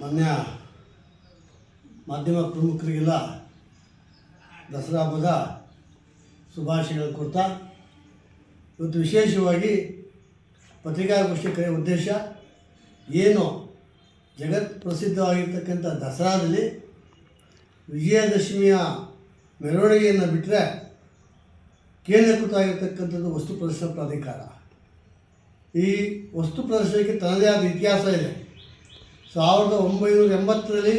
ಮಾನ್ಯ ಮಾಧ್ಯಮ ಪ್ರಮುಖರಿಗೆಲ್ಲ ದಸರಾ ಹಬ್ಬದ ಶುಭಾಶಯಗಳು ಕೊಡ್ತಾ, ಇವತ್ತು ವಿಶೇಷವಾಗಿ ಪತ್ರಿಕಾಗೋಷ್ಠಿ ಕರೆಯ ಉದ್ದೇಶ ಏನು? ಜಗತ್ ಪ್ರಸಿದ್ಧವಾಗಿರ್ತಕ್ಕಂಥ ದಸರಾದಲ್ಲಿ ವಿಜಯದಶಮಿಯ ಮೆರವಣಿಗೆಯನ್ನು ಬಿಟ್ಟರೆ ಕೇಂದ್ರೀಕೃತವಾಗಿರ್ತಕ್ಕಂಥದ್ದು ವಸ್ತು ಪ್ರದರ್ಶನ ಪ್ರಾಧಿಕಾರ. ಈ ವಸ್ತು ಪ್ರದರ್ಶನಕ್ಕೆ ತನ್ನದೇ ಆದ ಇತಿಹಾಸ ಇದೆ. ಸಾವಿರದ ಒಂಬೈನೂರ ಎಂಬತ್ತರಲ್ಲಿ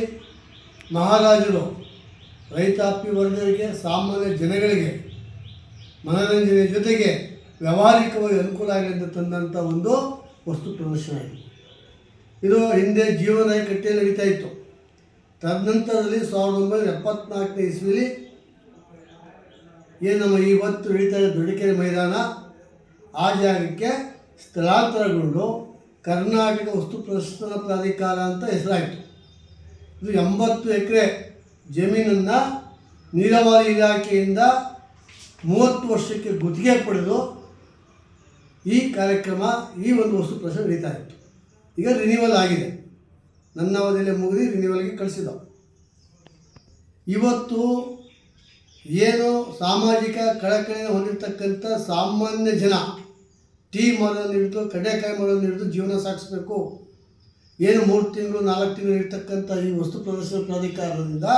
ಮಹಾರಾಜರು ರೈತಾಪಿ ವರ್ಗರಿಗೆ, ಸಾಮಾನ್ಯ ಜನಗಳಿಗೆ ಮನೋರಂಜನೆ ಜೊತೆಗೆ ವ್ಯಾವಹಾರಿಕವಾಗಿ ಅನುಕೂಲ ಆಗಲಿ ತಂದಂಥ ಒಂದು ವಸ್ತು ಪ್ರದರ್ಶನ ಇದು. ಇದು ಹಿಂದೆ ಜೀವನ ಕಟ್ಟೆಯಲ್ಲಿ ನಡೀತಾ ಇತ್ತು. ತದನಂತರದಲ್ಲಿ ಸಾವಿರದ ಒಂಬೈನೂರ ಎಪ್ಪತ್ನಾಲ್ಕನೇ ಇಸ್ವಿಲಿ ಏನು ನಮ್ಮ ಇವತ್ತು ನಡೀತಾ ಇರೋ ದೊಡ್ಡಕೆರೆ ಮೈದಾನ ಆ ಜಾಗಕ್ಕೆ ಸ್ಥಳಾಂತರಗೊಂಡು ಕರ್ನಾಟಕ ವಸ್ತು ಪ್ರದರ್ಶನ ಪ್ರಾಧಿಕಾರ ಅಂತ ಹೆಸರಾಯಿತು. ಇದು ಎಂಬತ್ತು ಎಕರೆ ಜಮೀನನ್ನು ನೀರಾವರಿ ಇಲಾಖೆಯಿಂದ ಮೂವತ್ತು ವರ್ಷಕ್ಕೆ ಗುತ್ತಿಗೆ ಪಡೆದು ಈ ಕಾರ್ಯಕ್ರಮ, ಈ ಒಂದು ವಸ್ತು ಪ್ರದರ್ಶನ ನಡೀತಾ ಇತ್ತು. ಈಗ ರಿನಿವಲ್ ಆಗಿದೆ. ನನ್ನ ಅವಧಿಯಲ್ಲಿ ಮುಗಿದು ರಿನಿವಲ್ಗೆ ಕಳಿಸಿದ ಇವತ್ತು ಏನು ಸಾಮಾಜಿಕ ಕಳಕಳಿಯನ್ನು ಹೊಂದಿರತಕ್ಕಂಥ ಸಾಮಾನ್ಯ ಜನ ಟೀ ಮರವನ್ನು ಹಿಡಿದು, ಕಡಲೆಕಾಯಿ ಮರವನ್ನು ಹಿಡಿದು ಜೀವನ ಸಾಗಿಸ್ಬೇಕು. ಏನು ಮೂರು ತಿಂಗಳು, ನಾಲ್ಕು ತಿಂಗಳು ಇರ್ತಕ್ಕಂಥ ಈ ವಸ್ತು ಪ್ರದರ್ಶನ ಪ್ರಾಧಿಕಾರದಿಂದ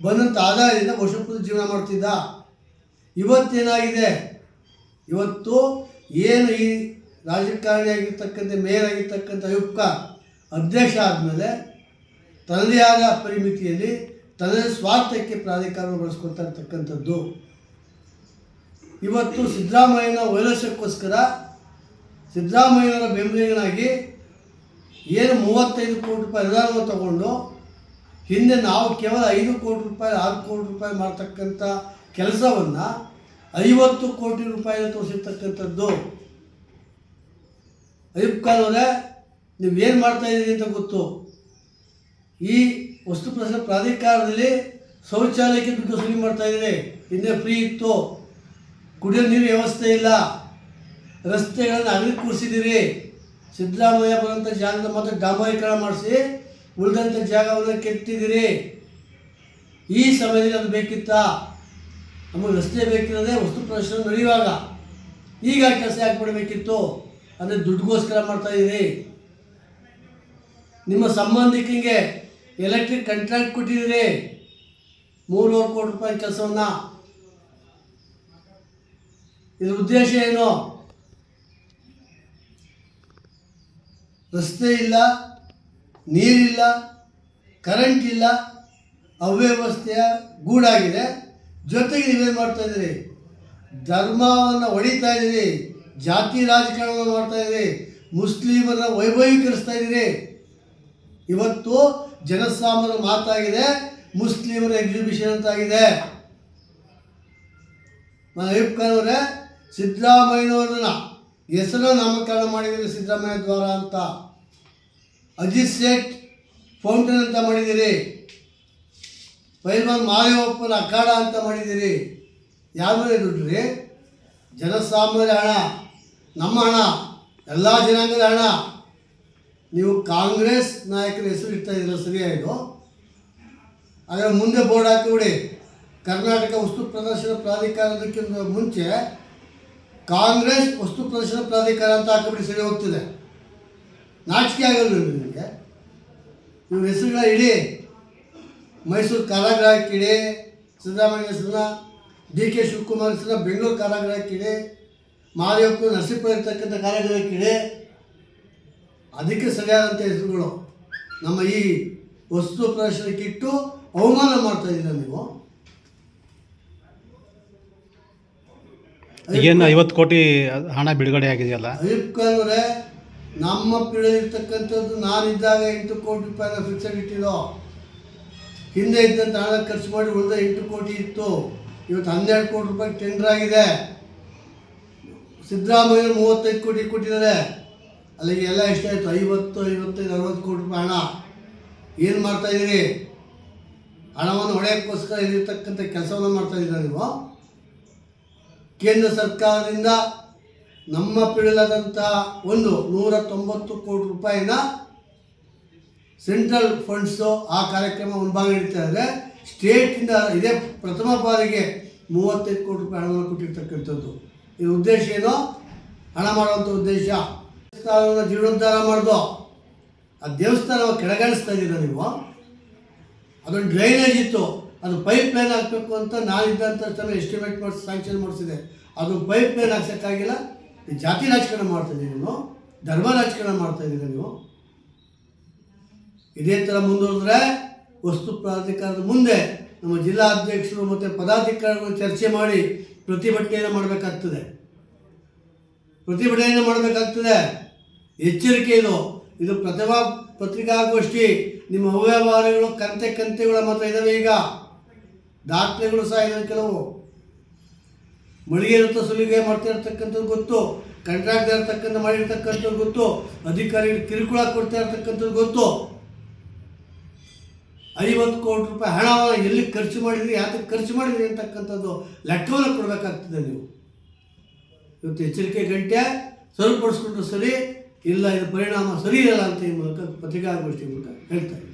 ಬಂದಂಥ ಆದಾಯದಿಂದ ವರ್ಷಪೂರ್ತಿ ಜೀವನ ಮಾಡ್ತಿದ್ದ. ಇವತ್ತೇನಾಗಿದೆ? ಇವತ್ತು ಏನು ಈ ರಾಜಕಾರಣಿ ಆಗಿರ್ತಕ್ಕಂಥ, ಮೇಯರ್ ಆಗಿರ್ತಕ್ಕಂಥ ಆಯುಕ್ತ ಅಧ್ಯಕ್ಷ ಆದಮೇಲೆ ತನ್ನದೇ ಆದ ಪರಿಮಿತಿಯಲ್ಲಿ ತನ್ನದೇ ಸ್ವಾರ್ಥಕ್ಕೆ ಪ್ರಾಧಿಕಾರವನ್ನು ಬಳಸ್ಕೊತಾ ಇರ್ತಕ್ಕಂಥದ್ದು. ಇವತ್ತು ಸಿದ್ದರಾಮಯ್ಯನ ವೈರಸ್ಯಕ್ಕೋಸ್ಕರ ಸಿದ್ದರಾಮಯ್ಯನವರ ಬೆಂಬಲಿಗನಾಗಿ ಏನು ಮೂವತ್ತೈದು ಕೋಟಿ ರೂಪಾಯಿ ಅನುದಾನವನ್ನು ತಗೊಂಡು ಹಿಂದೆ ನಾವು ಕೇವಲ ಐದು ಕೋಟಿ ರೂಪಾಯಿ, ಆರು ಕೋಟಿ ರೂಪಾಯಿ ಮಾಡ್ತಕ್ಕಂಥ ಕೆಲಸವನ್ನು ಐವತ್ತು ಕೋಟಿ ರೂಪಾಯಿ ತೋರಿಸಿರ್ತಕ್ಕಂಥದ್ದು. ಅಯ್ಯಪ್ಪ ಖಾನ್ ಅವರೇ ನೀವೇನು ಮಾಡ್ತಾ ಇದ್ದೀರಿ ಅಂತ ಗೊತ್ತು. ಈ ವಸ್ತು ಪ್ರದರ್ಶನ ಪ್ರಾಧಿಕಾರದಲ್ಲಿ ಶೌಚಾಲಯಕ್ಕೆ ದುಡ್ಡು ಮಾಡ್ತಾ ಇದ್ದೀರಿ. ಹಿಂದೆ ಫ್ರೀ ಇತ್ತು. ಕುಡಿಯೋ ನೀರು ವ್ಯವಸ್ಥೆ ಇಲ್ಲ. ರಸ್ತೆಗಳನ್ನು ಅಗಲಿ ಕೂರಿಸಿದ್ದೀರಿ. ಸಿದ್ದರಾಮಯ್ಯ ಬರುವಂಥ ಜಾಗದ ಮಾತ್ರ ಡಾಂಬರೀಕರಣ ಮಾಡಿಸಿ ಉಳಿದಂಥ ಜಾಗವನ್ನು ಕೆತ್ತಿದ್ದೀರಿ ಈ ಸಮಯದಲ್ಲಿ ಅದು ಬೇಕಿತ್ತಾ? ನಮಗೆ ರಸ್ತೆ ಬೇಕಿರೋದೇ ವಸ್ತು ಪ್ರದರ್ಶನ ನಡೆಯುವಾಗ. ಈಗ ಕೆಲಸ ಯಾಕೆ ಮಾಡಬೇಕಿತ್ತು? ಅಂದರೆ ದುಡ್ಡುಗೋಸ್ಕರ ಮಾಡ್ತಾ ಇದ್ದೀರಿ ನಿಮ್ಮ ಸಂಬಂಧಿಕರಿಗೆ ಎಲೆಕ್ಟ್ರಿಕ್ ಕಂಟ್ರಾಕ್ಟ್ ಕೊಟ್ಟಿದ್ದೀರಿ. ಮೂರುವರೆ ಕೋಟಿ ರೂಪಾಯಿ ಕೆಲಸವನ್ನು. ಇದ್ರ ಉದ್ದೇಶ ಏನು? ರಸ್ತೆ ಇಲ್ಲ, ನೀರಿಲ್ಲ ಕರೆಂಟ್ ಇಲ್ಲ, ಅವ್ಯವಸ್ಥೆಯ ಗೂಡಾಗಿದೆ. ಜೊತೆಗೆ ನೀವೇನು ಮಾಡ್ತಾ ಇದ್ದೀರಿ? ಧರ್ಮವನ್ನು ಹೊಡಿತಾ ಇದ್ದೀರಿ. ಜಾತಿ ರಾಜಕಾರಣವನ್ನು ಮಾಡ್ತಾ ಇದ್ದೀರಿ. ಮುಸ್ಲಿಮರ ವೈಭವೀಕರಿಸ್ತಾ ಇದ್ದೀರಿ. ಇವತ್ತು ಜನಸಾಮಾನ್ಯರ ಮಾತಾಗಿದೆ. ಮುಸ್ಲಿಮರ ಎಕ್ಸಿಬಿಷನ್ ಅಂತಾಗಿದೆ ಅಯ್ಯಪ್ಪ ಅಯ್ಯಪ್ಪನವರೇ ಸಿದ್ದರಾಮಯ್ಯನವ್ರನ್ನ ಹೆಸರನ್ನ ನಾಮಕರಣ ಮಾಡಿದ್ದೀರಿ ಸಿದ್ದರಾಮಯ್ಯ ದ್ವಾರ ಅಂತ. ಅಜಿತ್ ಸೇಠ್ ಫೌಂಟನ್ ಅಂತ ಮಾಡಿದ್ದೀರಿ. ಪೈಲ್ವಾನ್ ಮಾಯಪ್ಪನ ಅಖಾಡ ಅಂತ ಮಾಡಿದ್ದೀರಿ. ಯಾವ ಮೇಲೆ ದುಡ್ಡು ರೀ ಜನಸಾಮಾನ್ಯರ ಹಣ, ನಮ್ಮ ಹಣ, ಎಲ್ಲ ಜನಾಂಗದ ಹಣ. ನೀವು ಕಾಂಗ್ರೆಸ್ ನಾಯಕರ ಹೆಸರು ಇಡ್ತಾ ಇದ್ದೀರ ಸರಿಯಾಯಿತು ಆದರೆ ಮುಂದೆ ಬೋರ್ಡ್ ಹಾಕಿಬಿಡಿ ಕರ್ನಾಟಕ ವಸ್ತು ಪ್ರದರ್ಶನ ಪ್ರಾಧಿಕಾರದಕ್ಕಿಂತ ಮುಂಚೆ ಕಾಂಗ್ರೆಸ್ ವಸ್ತು ಪ್ರದರ್ಶನ ಪ್ರಾಧಿಕಾರ ಅಂತ ಹಾಕಿಬಿಡಿ ಸರಿ ಹೋಗ್ತಿದೆ. ನಾಚಿಕೆ ಆಗಲ್ಲ ನಿಮಗೆ? ನಿಮ್ಮ ಹೆಸರುಗಳ ಇಡೀ ಮೈಸೂರು ಕಾರಾಗೃಹಕ್ಕೆ ಇಡಿ ಸಿದ್ದರಾಮಯ್ಯ ಹೆಸರನ್ನ, ಡಿ ಕೆ ಶಿವಕುಮಾರ್ ಹೆಸರನ್ನ, ಬೆಂಗಳೂರು ಕಾರಾಗೃಹಕ್ಕೆ ಇಡಿ ನರಸೀಪುರ ಇರ್ತಕ್ಕಂಥ ಅದಕ್ಕೆ ಸರಿಯಾದಂಥ ಹೆಸರುಗಳು. ನಮ್ಮ ಈ ವಸ್ತು ಪ್ರದರ್ಶನಕ್ಕಿಟ್ಟು ಅವಮಾನ ಮಾಡ್ತಾ ಇದ್ದೀರ ನೀವು? ಈಗೇನು ಐವತ್ತು ಕೋಟಿ ಹಣ ಬಿಡುಗಡೆ ಆಗಿದೆಯಲ್ಲ? ಅಯ್ಯಪ್ಪ ನಮ್ಮ ನಮ್ಮ ಪೀಳಿರ್ತಕ್ಕಂಥದ್ದು ನಾನಿದ್ದಾಗ ಎಂಟು ಕೋಟಿ ರೂಪಾಯಿನ ಫಿಕ್ಸಡ್ ಇಟ್ಟಿರೋ. ಹಿಂದೆ ಇದ್ದಂಥ ಹಣ ಖರ್ಚು ಮಾಡಿ ಉಳಿದ ಎಂಟು ಕೋಟಿ ಇತ್ತು. ಇವತ್ತು ಹನ್ನೆರಡು ಕೋಟಿ ರೂಪಾಯಿ ಟೆಂಡರ್ ಆಗಿದೆ. ಸಿದ್ದರಾಮಯ್ಯ ಮೂವತ್ತೈದು ಕೋಟಿ ಕೊಟ್ಟಿದ್ದಾರೆ. ಅಲ್ಲಿಗೆ ಎಲ್ಲ ಎಷ್ಟಾಯಿತು? ಐವತ್ತು, ಐವತ್ತೈದು, ಅರವತ್ತು ಕೋಟಿ ರೂಪಾಯಿ ಹಣ. ಏನು ಮಾಡ್ತಾ ಇದ್ದೀರಿ? ಹಣವನ್ನು ಹೊಡೆಯೋಕ್ಕೋಸ್ಕರ ಇಲ್ಲಿರ್ತಕ್ಕಂಥ ಕೆಲಸವನ್ನು ಮಾಡ್ತಾ ಇದ್ದೀರಾ ನೀವು? ಕೇಂದ್ರ ಸರ್ಕಾರದಿಂದ ನಮ್ಮ ಪೀಳಲಾದಂಥ ಒಂದು ನೂರ ತೊಂಬತ್ತು ಕೋಟಿ ರೂಪಾಯಿನ ಸೆಂಟ್ರಲ್ ಫಂಡ್ಸು ಆ ಕಾರ್ಯಕ್ರಮ ಭಾಗ ನಡೀತಾ ಇದೆ. ಸ್ಟೇಟಿಂದ ಇದೇ ಪ್ರಥಮ ಬಾರಿಗೆ ಮೂವತ್ತೈದು ಕೋಟಿ ರೂಪಾಯಿ ಹಣವನ್ನು ಕೊಟ್ಟಿರ್ತಕ್ಕಂಥದ್ದು. ಈ ಉದ್ದೇಶ ಏನು? ಹಣ ಮಾಡುವಂಥ ಉದ್ದೇಶ. ದೇವಸ್ಥಾನವನ್ನು ಜೀರ್ಣೋದ್ಧಾರ ಮಾಡ್ದು ಆ ದೇವಸ್ಥಾನ ಕೆಳಗಾಣಿಸ್ತಾ ಇದ್ದೀರ ನೀವು? ಅದೊಂದು ಡ್ರೈನೇಜ್ ಇತ್ತು. ಅದು ಪೈಪ್ ಲೈನ್ ಹಾಕಬೇಕು ಅಂತ ನಾನಿದ್ದಂಥ ತಕ್ಷಣ ಎಸ್ಟಿಮೇಟ್ ಮಾಡಿಸಿ ಸ್ಯಾಂಕ್ಷನ್ ಮಾಡಿಸಿದೆ. ಅದು ಪೈಪ್ ಲೈನ್ ಹಾಕ್ಸೋಕ್ಕಾಗಿಲ್ಲ. ಜಾತಿ ರಾಜಕಾರಣ ಮಾಡ್ತಾ ನಾನು. ನೀವು ಧರ್ಮ ರಾಜಕಾರಣ ಮಾಡ್ತಾ ಇದ್ದೀರಿ ನೀವು ಇದೇ ಥರ ಮುಂದುವರೆದ್ರೆ ವಸ್ತು ಪ್ರಾಧಿಕಾರದ ಮುಂದೆ ನಮ್ಮ ಜಿಲ್ಲಾ ಅಧ್ಯಕ್ಷರು ಮತ್ತು ಪದಾಧಿಕಾರಿಗಳು ಚರ್ಚೆ ಮಾಡಿ ಪ್ರತಿಭಟನೆಯನ್ನು ಮಾಡಬೇಕಾಗ್ತದೆ. ಪ್ರತಿಭಟನೆಯನ್ನು ಮಾಡಬೇಕಾಗ್ತದೆ. ಎಚ್ಚರಿಕೆ ಇದು. ಇದು ಪ್ರತಿಭಾ ಪತ್ರಿಕಾಗೋಷ್ಠಿ ನಿಮ್ಮ ಅವ್ಯವಹಾರಗಳು, ಕಂತೆ, ಕಂತೆಗಳ ಮಾತ್ರ ಇದ್ದಾವೆ ಈಗ. ದಾಖಲೆಗಳು ಸಹ ಇದೆ ಕೆಲವು. ಮಳಿಗೆ ಇರುತ್ತೆ ಸುಲಿಗೆ ಮಾಡ್ತಾ ಇರ್ತಕ್ಕಂಥದ್ದು ಗೊತ್ತು ಕಾಂಟ್ರಾಕ್ಟ್ ಇರ್ತಕ್ಕಂಥ ಮಾಡಿರ್ತಕ್ಕಂಥದ್ದು ಗೊತ್ತು, ಅಧಿಕಾರಿಗಳು ಕಿರುಕುಳ ಕೊಡ್ತಾ ಇರ್ತಕ್ಕಂಥದ್ದು ಗೊತ್ತು. ಐವತ್ತು ಕೋಟಿ ರೂಪಾಯಿ ಹಣ ಎಲ್ಲಿ ಖರ್ಚು ಮಾಡಿದ್ರಿ, ಯಾತಕ್ಕೆ ಖರ್ಚು ಮಾಡಿದ್ರಿ ಅಂತಕ್ಕಂಥದ್ದು ಲೆಕ್ಕವನ್ನು ಕೊಡಬೇಕಾಗ್ತದೆ ನೀವು. ಇವತ್ತು ಎಚ್ಚರಿಕೆ ಗಂಟೆ, ಸರಿಪಡಿಸ್ಕೊಂಡ್ರು ಸರಿ, ಇಲ್ಲ ಇದು ಪರಿಣಾಮ ಸರಿ ಇರಲ್ಲ ಅಂತ ಈ ಮೂಲಕ ಪತ್ರಿಕಾಗೋಷ್ಠಿ ಮೂಲಕ ಹೇಳ್ತಾರೆ